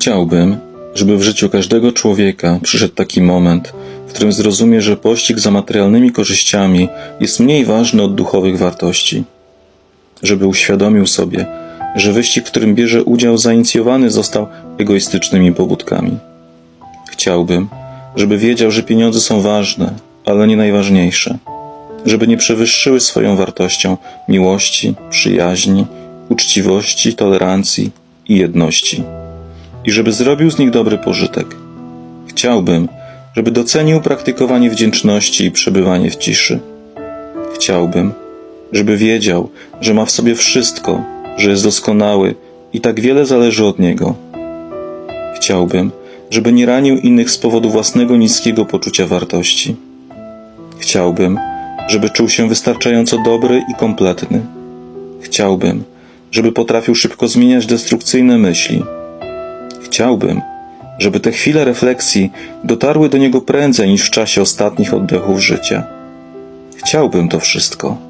Chciałbym, żeby w życiu każdego człowieka przyszedł taki moment, w którym zrozumie, że pościg za materialnymi korzyściami jest mniej ważny od duchowych wartości. Żeby uświadomił sobie, że wyścig, w którym bierze udział, zainicjowany został egoistycznymi pobudkami. Chciałbym, żeby wiedział, że pieniądze są ważne, ale nie najważniejsze. Żeby nie przewyższyły swoją wartością miłości, przyjaźni, uczciwości, tolerancji i jedności. I żeby zrobił z nich dobry pożytek. Chciałbym, żeby docenił praktykowanie wdzięczności i przebywanie w ciszy. Chciałbym, żeby wiedział, że ma w sobie wszystko, że jest doskonały i tak wiele zależy od niego. Chciałbym, żeby nie ranił innych z powodu własnego niskiego poczucia wartości. Chciałbym, żeby czuł się wystarczająco dobry i kompletny. Chciałbym, żeby potrafił szybko zmieniać destrukcyjne myśli. Chciałbym, żeby te chwile refleksji dotarły do niego prędzej niż w czasie ostatnich oddechów życia. Chciałbym to wszystko.